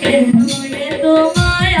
প্রেম হলে তোমায়